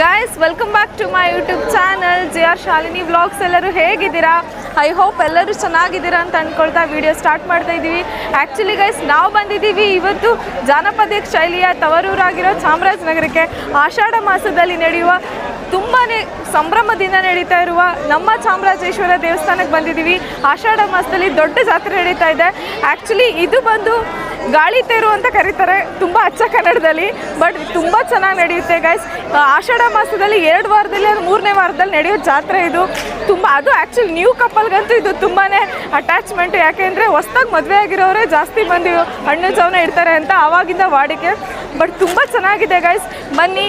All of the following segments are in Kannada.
Guys welcome back to my YouTube channel G R Shalini vlogs ಎಲ್ಲರೂ ಹೇಗಿದ್ದೀರಾ? ಐ ಹೋಪ್ ಎಲ್ಲರೂ ಚೆನ್ನಾಗಿದ್ದೀರಾ ಅಂತ ಅಂದ್ಕೊಳ್ತಾ ವಿಡಿಯೋ ಸ್ಟಾರ್ಟ್ ಮಾಡ್ತಾ ಇದ್ದೀವಿ. ಆ್ಯಕ್ಚುಲಿ ಗೈಸ್ ನಾವು ಬಂದಿದ್ದೀವಿ ಇವತ್ತು ಜಾನಪದ ಶೈಲಿಯ ತವರೂರಾಗಿರೋ ಚಾಮರಾಜನಗರಕ್ಕೆ. ಆಷಾಢ ಮಾಸದಲ್ಲಿ ನಡೆಯುವ ತುಂಬಾ ಸಂಭ್ರಮದಿಂದ ನಡೀತಾ ಇರುವ ನಮ್ಮ ಚಾಮರಾಜೇಶ್ವರ ದೇವಸ್ಥಾನಕ್ಕೆ ಬಂದಿದ್ದೀವಿ. ಆಷಾಢ ಮಾಸದಲ್ಲಿ ದೊಡ್ಡ ಜಾತ್ರೆ ನಡೀತಾ ಇದೆ. ಆ್ಯಕ್ಚುಲಿ ಇದು ಬಂದು ಗಾಳಿ ತೇರು ಅಂತ ಕರೀತಾರೆ. ತುಂಬ ಅಚ್ಚ ಕನ್ನಡದಲ್ಲಿ ಬಟ್ ತುಂಬ ಚೆನ್ನಾಗಿ ನಡೆಯುತ್ತೆ ಗೈಸ್ ಆಷಾಢ ಮಾಸದಲ್ಲಿ ಎರಡು ವಾರದಲ್ಲಿ ಅದು ಮೂರನೇ ವಾರದಲ್ಲಿ ನಡೆಯೋ ಜಾತ್ರೆ ಇದು. ತುಂಬ, ಅದು ಆ್ಯಕ್ಚುಲಿ ನ್ಯೂ ಕಪಲ್ಗಂತೂ ಇದು ತುಂಬಾ ಅಟ್ಯಾಚ್ಮೆಂಟ್ ಯಾಕೆಂದರೆ ಹೊಸ್ದಾಗಿ ಮದುವೆ ಆಗಿರೋರೇ ಜಾಸ್ತಿ ಮಂದಿ ಹಣ್ಣು, ಜವನ ಇಡ್ತಾರೆ ಅಂತ ಆವಾಗಿಂದ ವಾಡಿಕೆ. ಬಟ್ ತುಂಬ ಚೆನ್ನಾಗಿದೆ ಗೈಸ್ ಬನ್ನಿ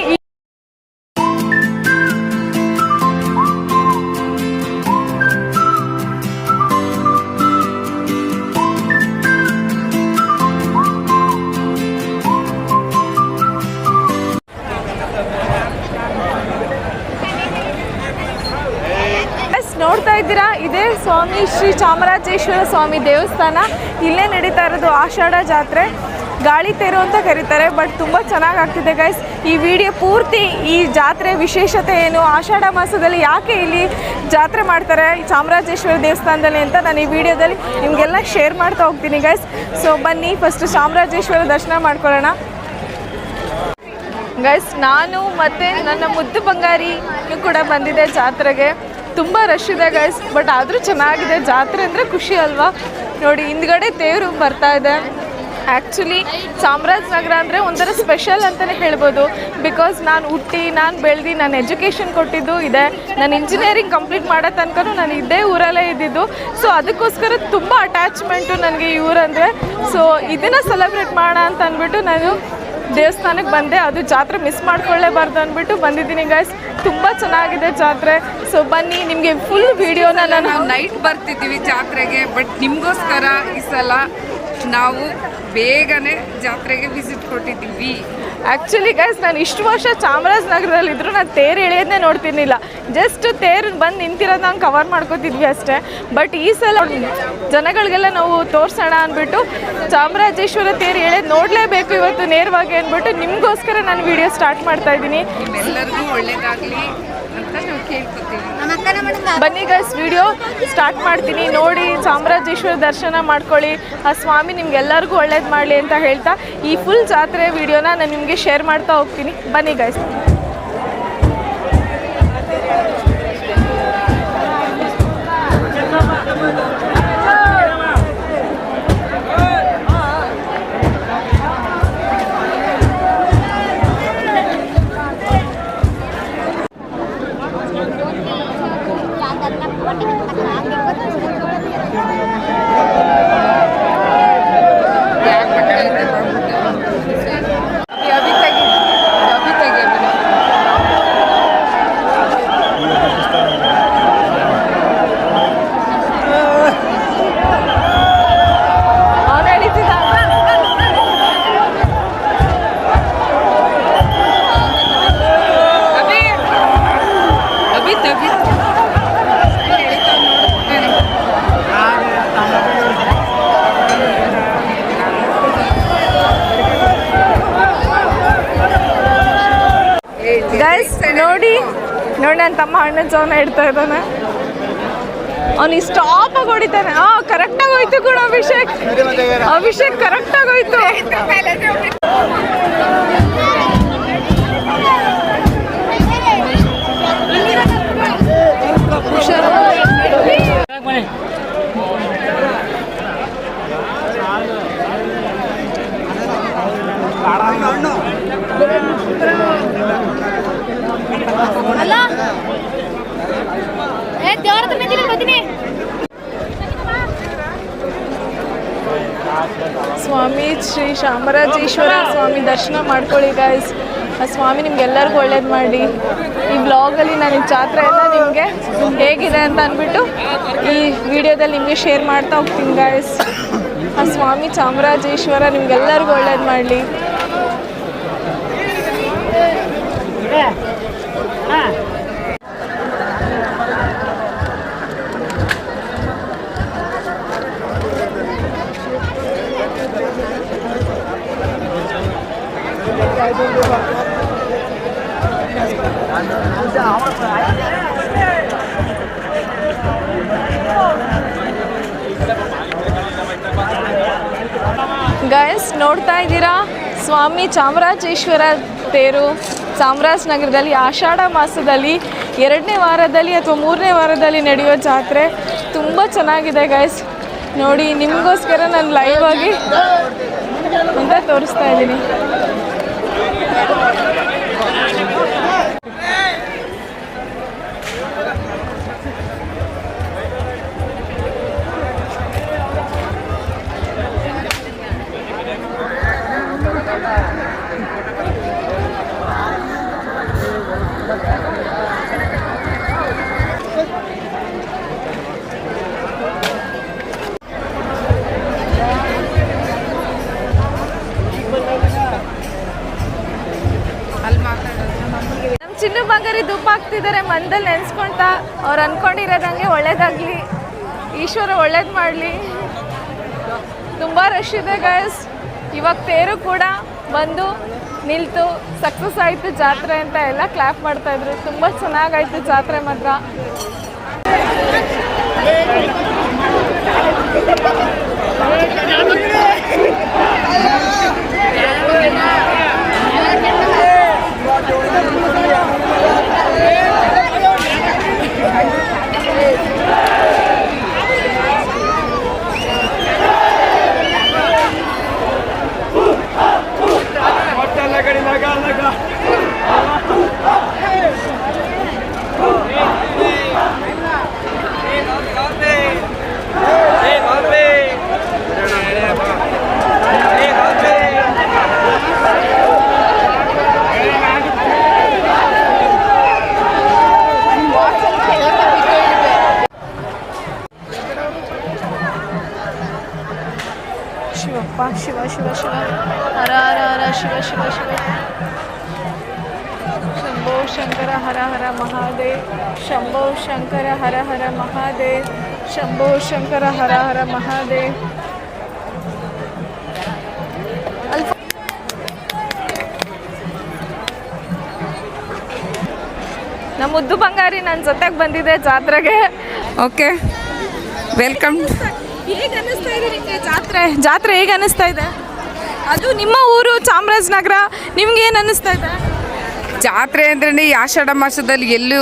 ಶ್ರೀ ಚಾಮರಾಜೇಶ್ವರ ಸ್ವಾಮಿ ದೇವಸ್ಥಾನ. ಇಲ್ಲೇ ನಡೀತಾ ಇರೋದು ಆಷಾಢ ಜಾತ್ರೆ. ಗಾಳಿ ತೇರು ಅಂತ ಕರೀತಾರೆ, ಬಟ್ ತುಂಬ ಚೆನ್ನಾಗಿ ಆಗ್ತಿದೆ ಗೈಸ್ ಈ ವಿಡಿಯೋ ಪೂರ್ತಿ ಈ ಜಾತ್ರೆ ವಿಶೇಷತೆ ಏನು? ಆಷಾಢ ಮಾಸದಲ್ಲಿ ಯಾಕೆ ಇಲ್ಲಿ ಜಾತ್ರೆ ಮಾಡ್ತಾರೆ ಈ ಚಾಮರಾಜೇಶ್ವರ ದೇವಸ್ಥಾನದಲ್ಲಿ ಅಂತ ನಾನು ಈ ವಿಡಿಯೋದಲ್ಲಿ ನಿಮಗೆಲ್ಲ ಶೇರ್ ಮಾಡ್ತಾ ಹೋಗ್ತೀನಿ ಗೈಸ್ ಸೊ ಬನ್ನಿ ಫಸ್ಟ್ ಚಾಮರಾಜೇಶ್ವರ ದರ್ಶನ ಮಾಡ್ಕೊಳ್ಳೋಣ. ಗೈಸ್ ನಾನು ಮತ್ತು ನನ್ನ ಮುದ್ದು ಬಂಗಾರಿ ಕೂಡ ಬಂದಿದೆ ಜಾತ್ರೆಗೆ. ತುಂಬ ರಶ್ ಇದೆ ಗೈಸ್ ಬಟ್ ಆದರೂ ಚೆನ್ನಾಗಿದೆ. ಜಾತ್ರೆ ಅಂದರೆ ಖುಷಿ ಅಲ್ವಾ? ನೋಡಿ, ಹಿಂದ್ಗಡೆ ತೇರು ಬರ್ತಾ ಇದೆ. ಆ್ಯಕ್ಚುಲಿ ಚಾಮರಾಜನಗರ ಅಂದರೆ ಒಂಥರ ಸ್ಪೆಷಲ್ ಅಂತಲೇ ಹೇಳ್ಬೋದು. ಬಿಕಾಸ್ ನಾನು ಹುಟ್ಟಿ, ನಾನು ಬೆಳೆದು, ನಾನು ಎಜುಕೇಷನ್ ಕೊಟ್ಟಿದ್ದು ಇದೆ. ನಾನು ಇಂಜಿನಿಯರಿಂಗ್ ಕಂಪ್ಲೀಟ್ ಮಾಡೋ ತನಕ ನಾನು ಇದೇ ಊರಲ್ಲೇ ಇದ್ದಿದ್ದು. ಸೊ ಅದಕ್ಕೋಸ್ಕರ ತುಂಬ ಅಟ್ಯಾಚ್ಮೆಂಟು ನನಗೆ ಈ ಊರಂದರೆ ಸೊ ಇದನ್ನು ಸೆಲೆಬ್ರೇಟ್ ಮಾಡೋಣ ಅಂತ ಅಂದ್ಬಿಟ್ಟು ನಾನು ದೇವಸ್ಥಾನಕ್ಕೆ ಬಂದೆ ಅದು ಜಾತ್ರೆ ಮಿಸ್ ಮಾಡ್ಕೊಳ್ಳೇಬಾರ್ದು ಅಂದ್ಬಿಟ್ಟು ಬಂದಿದ್ದೀನಿ ಗೈಸ್ ತುಂಬ ಚೆನ್ನಾಗಿದೆ ಜಾತ್ರೆ. ಸೊ ಬನ್ನಿ ನಿಮಗೆ ಫುಲ್ ವಿಡಿಯೋನ ನಾನು ನಾವು ನೈಟ್ ಬರ್ತಿದ್ದೀವಿ ಜಾತ್ರೆಗೆ ಬಟ್ ನಿಮಗೋಸ್ಕರ ಈ ಸಲ ನಾವು ಬೇಗನೆ ಜಾತ್ರೆಗೆ ವಿಸಿಟ್ ಕೊಟ್ಟಿದ್ದೀವಿ. ಆ್ಯಕ್ಚುಲಿ ಗೈಸ್ ನಾನು ಇಷ್ಟು ವರ್ಷ ಚಾಮರಾಜನಗರದಲ್ಲಿದ್ದರೂ ನಾನು ತೇರು ಎಳೆಯೋದನ್ನೇ ನೋಡ್ತಿರ್ಲಿಲ್ಲ. ಜಸ್ಟ್ ತೇರು ಬಂದು ನಿಂತಿರೋದು ನಾವು ಕವರ್ ಮಾಡ್ಕೋತಿದ್ವಿ ಅಷ್ಟೇ. ಬಟ್ ಈ ಸಲ ಜನಗಳಿಗೆಲ್ಲ ನಾವು ತೋರಿಸೋಣ ಅಂದ್ಬಿಟ್ಟು ಚಾಮರಾಜೇಶ್ವರ ತೇರು ಎಳೆಯೋದು ನೋಡಲೇಬೇಕು ಇವತ್ತು ನೇರವಾಗಿ ಅಂದ್ಬಿಟ್ಟು ನಿಮಗೋಸ್ಕರ ನಾನು ವಿಡಿಯೋ ಸ್ಟಾರ್ಟ್ ಮಾಡ್ತಾ ಇದ್ದೀನಿ. ಎಲ್ಲರಿಗೂ ಒಳ್ಳೇದಾಗಲಿ ಅಂತ ನಾವು ಕೇಳ್ಕೊತೀವಿ. ಬನ್ನಿ ಗೈಸ್ ವಿಡಿಯೋ ಸ್ಟಾರ್ಟ್ ಮಾಡ್ತೀನಿ. ನೋಡಿ, ಚಾಮರಾಜೇಶ್ವರ ದರ್ಶನ ಮಾಡ್ಕೊಳ್ಳಿ. ಆ ಸ್ವಾಮಿ ನಿಮ್ಗೆಲ್ಲರಿಗೂ ಒಳ್ಳೇದು ಮಾಡಲಿ ಅಂತ ಹೇಳ್ತಾ ಈ ಫುಲ್ ಜಾತ್ರೆ ವಿಡಿಯೋನ ನಾನು ನಿಮಗೆ ಶೇರ್ ಮಾಡ್ತಾ ಹೋಗ್ತೀನಿ. ಬನ್ನಿ ಗೈಸ್ ನನ್ನ ತಮ್ಮ ಹಣ್ಣು ಜೋನ ಇಡ್ತಾ ಇದ್ದಾನೆ. ಅವನಿಗೆ ಸ್ಟಾಪ್ ಆಗಿ ಹೊಡಿತಾನೆ. ಹಾ ಕರೆಕ್ಟಾಗಿ ಹೋಯ್ತು ಕೂಡ ಅಭಿಷೇಕ್. ಅಭಿಷೇಕ್ ಕರೆಕ್ಟಾಗಿ ಹೋಯ್ತು. ಸ್ವಾಮಿ ಅಮರಾಜೇಶ್ವರ ಸ್ವಾಮಿ ದರ್ಶನ ಮಾಡ್ಕೊಳ್ಳಿ ಗಾಯ್ಸ್ ಆ ಸ್ವಾಮಿ ನಿಮ್ಗೆಲ್ಲರಿಗೂ ಒಳ್ಳೇದು ಮಾಡಿ ಈ ಬ್ಲಾಗಲ್ಲಿ ನಾನು ಜಾತ್ರೆ ಎಲ್ಲ ನಿಮಗೆ ಹೇಗಿದೆ ಅಂತ ಅಂದ್ಬಿಟ್ಟು ಈ ವಿಡಿಯೋದಲ್ಲಿ ನಿಮಗೆ ಶೇರ್ ಮಾಡ್ತಾ ಹೋಗ್ತೀನಿ ಗಾಯ್ಸ್ ಆ ಸ್ವಾಮಿ ಚಾಮರಾಜೇಶ್ವರ ನಿಮ್ಗೆಲ್ಲರಿಗೂ ಒಳ್ಳೇದು ಮಾಡಲಿ. ಗೈಸ್ ನೋಡ್ತಾ ಇದ್ದೀರಾ? ಸ್ವಾಮಿ ಚಾಮರಾಜೇಶ್ವರ ತೇರು, ಚಾಮರಾಜನಗರದಲ್ಲಿ ಆಷಾಢ ಮಾಸದಲ್ಲಿ ಎರಡನೇ ವಾರದಲ್ಲಿ ಅಥವಾ ಮೂರನೇ ವಾರದಲ್ಲಿ ನಡೆಯೋ ಜಾತ್ರೆ ತುಂಬ ಚೆನ್ನಾಗಿದೆ ಗೈಸ್ ನೋಡಿ, ನಿಮಗೋಸ್ಕರ ನಾನು ಲೈವ್ ಆಗಿ ಅಂತ ತೋರಿಸ್ತಾ ಇದ್ದೀನಿ. ಹಾಕ್ತಿದ್ದಾರೆ ಮನದಲ್ಲಿ ನೆನೆಸ್ಕೊಳ್ತಾ ಅವ್ರು ಅನ್ಕೊಂಡಿರೋದಂಗೆ ಒಳ್ಳೇದಾಗಲಿ. ಈಶ್ವರ ಒಳ್ಳೇದು ಮಾಡಲಿ. ತುಂಬ ರಶ್ ಇದೆ ಗೈಸ್ ಇವಾಗ ತೇರು ಕೂಡ ಬಂದು ನಿಲ್ತು. ಸಕ್ಸಸ್ ಆಯಿತು ಜಾತ್ರೆ ಅಂತ ಎಲ್ಲ ಕ್ಲಾಪ್ ಮಾಡ್ತಾ ಇದ್ರು. ತುಂಬ ಚೆನ್ನಾಗಾಯಿತು ಜಾತ್ರೆ ಮಾತ್ರ. ಶಿವಪ್ಪ ಶಿವ ಶಿವ ಶಿವ. ಹರ ಹರ ಹರ, ಶಿವ ಶಿವ ಶಿವ. ಶಂಭೋ ಶಂಕರ, ಹರ ಹರ, ಮಹಾದೇವ್. ಶಂಭೋ ಶಂಕರ, ಹರ ಹರ, ಮಹಾದೇವ್. ಶಂಭೋ ಶಂಕರ, ಹರ ಹರ, ಮಹಾದೇವ್. ನಮ್ಮ ಮುದ್ದು ಬಂಗಾರಿ ನನ್ನ ಜೊತೆಗೆ ಬಂದಿದೆ ಜಾತ್ರೆಗೆ. ಓಕೆ ವೆಲ್ಕಮ್ ಹೇಗೆ ಅನ್ನಿಸ್ತಾ ಇದೆ ನಿಮಗೆ ಜಾತ್ರೆ? ಜಾತ್ರೆ ಹೇಗೆ ಅನ್ನಿಸ್ತಾ ಇದೆ? ಅದು ನಿಮ್ಮ ಊರು ಚಾಮರಾಜನಗರ, ನಿಮ್ಗೆ ಏನು ಅನ್ನಿಸ್ತಾ ಇದೆ? ಜಾತ್ರೆ ಅಂದ್ರೆ ಆಷಾಢ ಮಾಸದಲ್ಲಿ ಎಲ್ಲೂ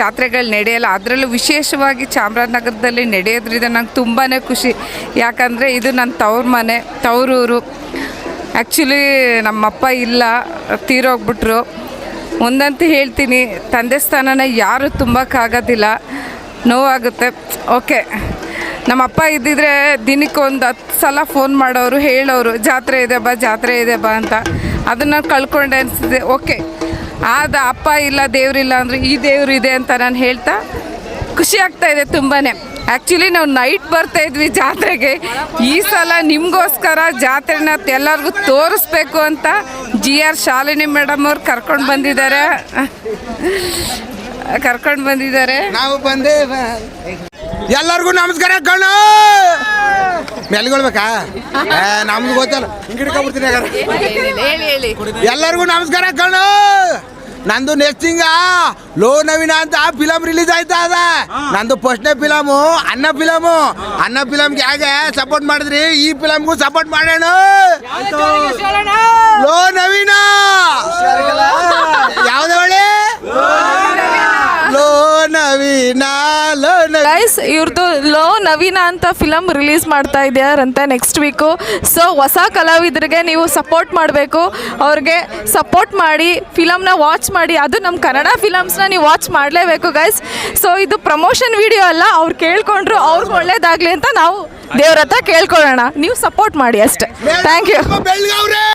ಜಾತ್ರೆಗಳು ನಡೆಯಲ್ಲ. ಅದರಲ್ಲೂ ವಿಶೇಷವಾಗಿ ಚಾಮರಾಜನಗರದಲ್ಲಿ ನಡೆಯೋದ್ರಿಂದ ನಂಗೆ ತುಂಬಾ ಖುಷಿ. ಯಾಕಂದರೆ ಇದು ನನ್ನ ತವ್ರ ಮನೆ ತವರೂರು ಆ್ಯಕ್ಚುಲಿ ನಮ್ಮಪ್ಪ ಇಲ್ಲ, ತೀರೋಗ್ಬಿಟ್ರು. ಒಂದಂತೂ ಹೇಳ್ತೀನಿ, ತಂದೆ ಸ್ಥಾನನ ಯಾರು ತುಂಬಕ್ಕಾಗೋದಿಲ್ಲ ನೋವಾಗುತ್ತೆ. ಓಕೆ ನಮ್ಮಪ್ಪ ಇದ್ದಿದ್ರೆ ದಿನಕ್ಕೆ ಒಂದು ಹತ್ತು ಸಲ ಫೋನ್ ಮಾಡೋರು, ಹೇಳೋರು, ಜಾತ್ರೆ ಇದೆ ಬಾ, ಜಾತ್ರೆ ಇದೆ ಬಾ ಅಂತ ಅದನ್ನು ಕಳ್ಕೊಂಡೆ ಅನಿಸಿದೆ ಓಕೆ ಆದ ಅಪ್ಪ ಇಲ್ಲ ದೇವ್ರಿಲ್ಲ ಅಂದರೆ ಈ ದೇವ್ರು ಇದೆ ಅಂತ ನಾನು ಹೇಳ್ತಾ ಖುಷಿ ಆಗ್ತಾ ಇದೆ ತುಂಬಾ ಆ್ಯಕ್ಚುಲಿ ನಾವು ನೈಟ್ ಬರ್ತಾ ಇದ್ವಿ ಜಾತ್ರೆಗೆ. ಈ ಸಲ ನಿಮಗೋಸ್ಕರ ಜಾತ್ರೆನ ಎಲ್ಲರಿಗೂ ತೋರಿಸ್ಬೇಕು ಅಂತ ಜಿ ಆರ್ ಶಾಲಿನಿ ಮೇಡಮ್ ಅವ್ರು ಕರ್ಕೊಂಡು ಬಂದಿದ್ದಾರೆ. ಕರ್ಕೊಂಡು ಬಂದಿದ್ದಾರೆ. ನಾವು ಬಂದೆ ಎಲ್ಲರಿಗೂ ನಮಸ್ಕಾರ ಕಣ ಮೆಲ್ಗೊಳ್ಬೇಕಾ? ನಮ್ಗೆ ಗೊತ್ತಲ್ಲ. ಹಿಂಗಿಡ್ಕೊಂಡ್ಬಿಡ್ತೀನಿ. ಹೇಳಿ ಹೇಳಿ ಎಲ್ಲರಿಗೂ ನಮಸ್ಕಾರ ಕಣ ನಂದು ನೆಕ್ಸ್ಟಿಂಗ ಲೋ ನವೀನ ಅಂತ ಫಿಲಮ್ ರಿಲೀಸ್ ಆಯ್ತಾ ಅದ. ನಂದು ಫಸ್ಟ್ನೇ ಫಿಲಮು ಅನ್ನ ಫಿಲಮು. ಅನ್ನ ಫಿಲಮ್ಗೆ ಹೇಗೆ ಸಪೋರ್ಟ್ ಮಾಡಿದ್ರಿ? ಈ ಫಿಲಮ್ಗೂ ಸಪೋರ್ಟ್ ಮಾಡೋಣ. ಲೋ ನವೀನ! ಯಾವ್ದು ನವೀನ ಗೈಸ್ ಇವ್ರದ್ದು ಲೋ ನವೀನ ಅಂತ ಫಿಲಮ್ ರಿಲೀಸ್ ಮಾಡ್ತಾ ಇದ್ದಾರಂತೆ ನೆಕ್ಸ್ಟ್ ವೀಕು ಸೊ ಹೊಸ ಕಲಾವಿದರಿಗೆ ನೀವು ಸಪೋರ್ಟ್ ಮಾಡಬೇಕು. ಅವ್ರಿಗೆ ಸಪೋರ್ಟ್ ಮಾಡಿ ಫಿಲಮ್ನ ವಾಚ್ ಮಾಡಿ. ಅದು ನಮ್ಮ ಕನ್ನಡ ಫಿಲಮ್ಸ್ನ ನೀವು ವಾಚ್ ಮಾಡಲೇಬೇಕು ಗೈಸ್ ಸೊ ಇದು ಪ್ರಮೋಷನ್ ವಿಡಿಯೋ ಅಲ್ಲ ಅವ್ರು ಕೇಳ್ಕೊಂಡ್ರು ಅವ್ರಿಗೆ ಒಳ್ಳೇದಾಗಲಿ ಅಂತ ನಾವು ದೇವ್ರ ಹತ್ರ ಕೇಳ್ಕೊಳ್ಳೋಣ. ನೀವು ಸಪೋರ್ಟ್ ಮಾಡಿ ಅಷ್ಟೇ. Thank you